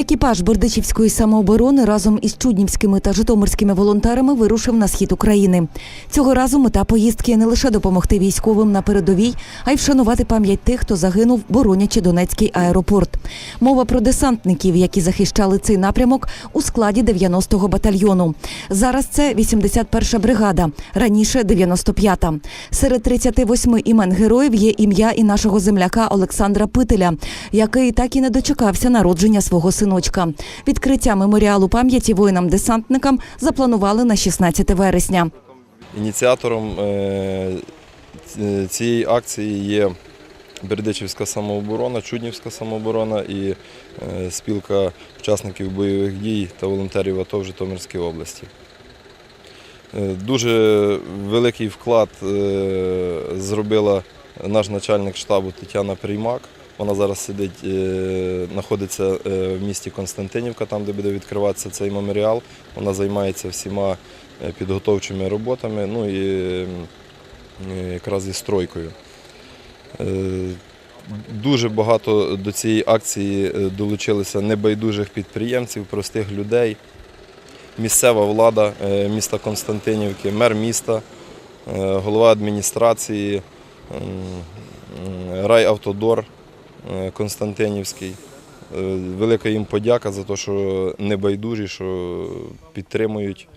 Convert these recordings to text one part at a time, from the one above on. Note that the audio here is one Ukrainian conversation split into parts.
Екіпаж Бердичівської самооборони разом із чуднівськими та житомирськими волонтерами вирушив на схід України. Цього разу мета поїздки не лише допомогти військовим на передовій, а й вшанувати пам'ять тих, хто загинув, боронячи Донецький аеропорт. Мова про десантників, які захищали цей напрямок у складі 90-го батальйону. Зараз це 81-ша бригада, раніше 95-та. Серед 38 імен героїв є ім'я і нашого земляка Олександра Пителя, який так і не дочекався народження свого синочка. Відкриття меморіалу пам'яті воїнам-десантникам запланували на 16 вересня. Ініціатором е, цієї акції є Бердичівська самооборона, Чуднівська самооборона і е, спілка учасників бойових дій та волонтерів АТО в Житомирській області. Е, Дуже великий вклад зробила наш начальник штабу Тетяна Приймак. Вона зараз сидить, е, знаходиться е, в місті Константинівка, там, де буде відкриватися цей меморіал. Вона займається всіма е, підготовчими роботами, ну і якраз і стройкою. Дуже багато до цієї акції долучилися небайдужих підприємців, простих людей, місцева влада міста Константинівки, мер міста, голова адміністрації, райавтодор Константинівський. Е, Велика їм подяка за те, що небайдужі, що підтримують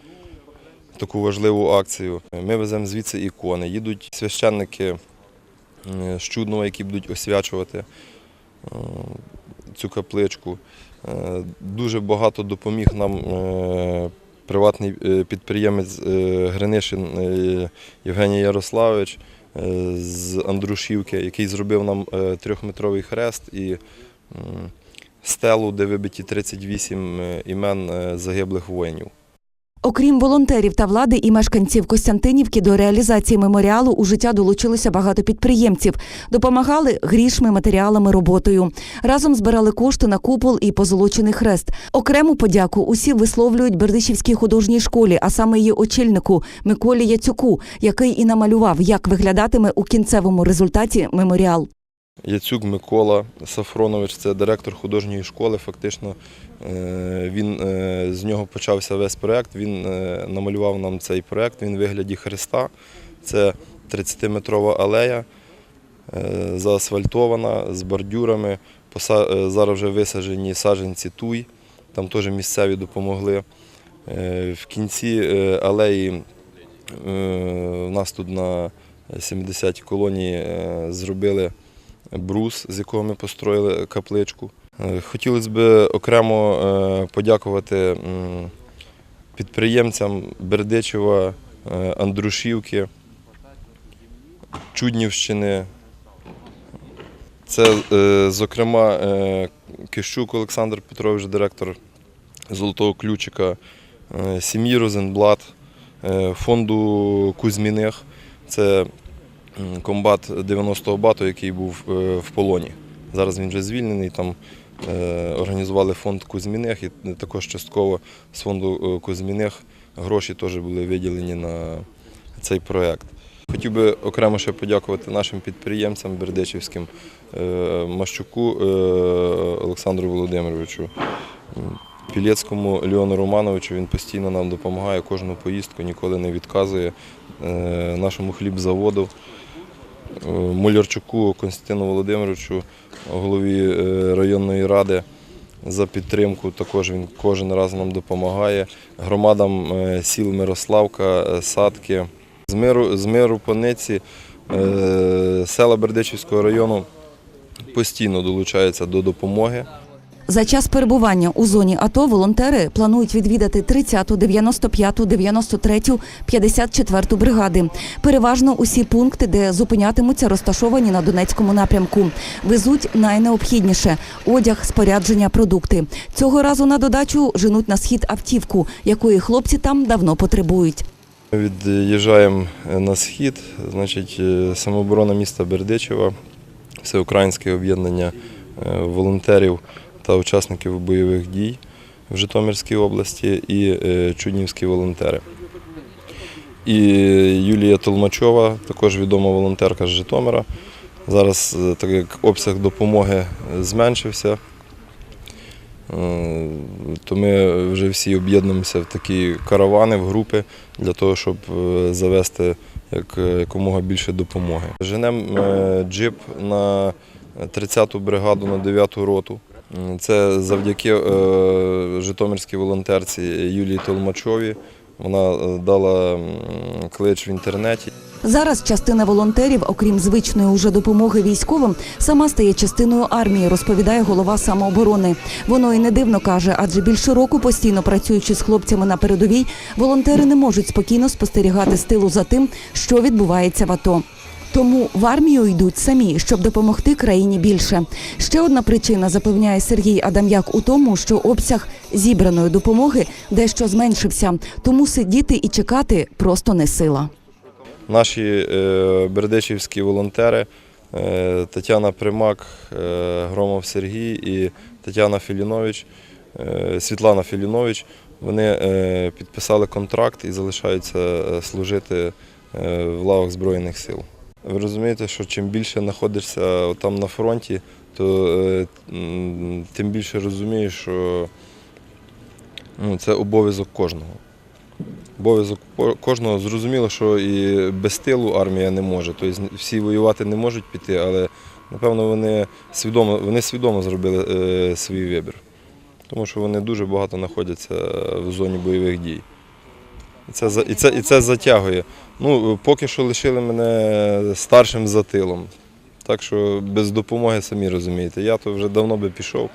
таку важливу акцію. Ми веземо звідси ікони. Їдуть священники е, з Чуднова, які будуть освячувати е, цю капличку. Е, Дуже багато допоміг нам е, приватний е, підприємець е, Гринишин е, Євгеній Ярославович е, з Андрушівки, який зробив нам е, трьохметровий хрест і стелу, де вибиті 38 е, імен е, загиблих воїнів. Окрім волонтерів та влади і мешканців Костянтинівки, до реалізації меморіалу у життя долучилося багато підприємців. Допомагали грішми, матеріалами, роботою. Разом збирали кошти на купол і позолочений хрест. Окрему подяку усі висловлюють Бердичівській художній школі, а саме її очільнику Миколі Яцюку, який і намалював, як виглядатиме у кінцевому результаті меморіал. Яцюк Микола Сафронович, це директор художньої школи. Фактично е, він е, з нього почався весь проєкт. Він е, намалював нам цей проєкт. Він в вигляді хреста. Це 30-метрова алея, заасфальтована з бордюрами. Зараз вже висаджені саджанці туй, там теж місцеві допомогли. В кінці алеї у нас тут на 70-й колонії зробили брус, з якого ми построїли капличку. Е, Хотілося б окремо е, подякувати підприємцям Бердичева, е, Андрушівки, Чуднівщини. Це, зокрема, Кищук Олександр Петрович, директор Золотого ключика, сім'ї Розенблат, фонду Кузьміних. Це комбат 90-го бату, який був е, в полоні. Зараз він вже звільнений. Там е, організували фонд Кузьміних і також частково з фонду е, Кузьміних гроші теж були виділені на цей проєкт. Хотів би окремо ще подякувати нашим підприємцям бердичівським, Мащуку Олександру Володимировичу, Пілецькому Леону Романовичу. Він постійно нам допомагає кожну поїздку, ніколи не відказує нашому хлібзаводу. Мулярчуку Константину Володимировичу, голові е, районної ради, за підтримку. Також він кожен раз нам допомагає. Громадам е, сіл Мирославка, е, Садки. З миру, з миру Пониці села Бердичівського району постійно долучаються до допомоги. За час перебування у зоні АТО волонтери планують відвідати 30-ту, 95-ту, 93-ю, 54-ту бригади. Переважно усі пункти, де зупинятимуться, розташовані на Донецькому напрямку. Везуть найнеобхідніше одяг, спорядження, продукти. Цього разу на додачу женуть на схід автівку, якої хлопці там давно потребують. Від'їжджаємо на схід, значить, е, самооборона міста Бердичева, всеукраїнське об'єднання е, волонтерів та учасників бойових дій в Житомирській області і е, чуднівські волонтери. І Юлія Толмачова, також відома волонтерка з Житомира. Зараз, е, так як обсяг допомоги е, зменшився, Е, То ми вже всі об'єднуємося в такі каравани, в групи для того, щоб е, завести якомога більше допомоги. Женемо е, джип на 30-ту бригаду на 9-ту роту. Це завдяки е, житомирській волонтерці Юлії Толмачові. Вона е, дала клич в інтернеті. Зараз частина волонтерів, окрім звичної уже допомоги військовим, сама стає частиною армії, розповідає голова самооборони. Воно і не дивно каже, адже більше року постійно працюючи з хлопцями на передовій, волонтери не можуть спокійно спостерігати з тилу за тим, що відбувається в АТО. Тому в армію йдуть самі, щоб допомогти країні більше. Ще одна причина запевняє Сергій Адам'як у тому, що обсяг зібраної допомоги дещо зменшився, тому сидіти і чекати просто не сила. Наші е, бердичівські волонтери е, Тетяна Примак, е, Громов Сергій і Тетяна Філінович, Світлана Філінович, вони підписали контракт і залишаються служити в лавах Збройних сил. Ви розумієте, що чим більше знаходишся там на фронті, то е, тим більше розумієш, що ну, це обов'язок кожного. Обов'язок кожного зрозуміло, що і без тилу армія не може. Тобто всі воювати не можуть піти, але напевно вони свідомо, вони свідомо зробили е, свій вибір. Тому що вони дуже багато знаходяться в зоні бойових дій. І це, і це, і це затягує. Ну, поки що лишили мене старшим за тилом. Так що без допомоги самі розумієте. Я то вже давно би пішов.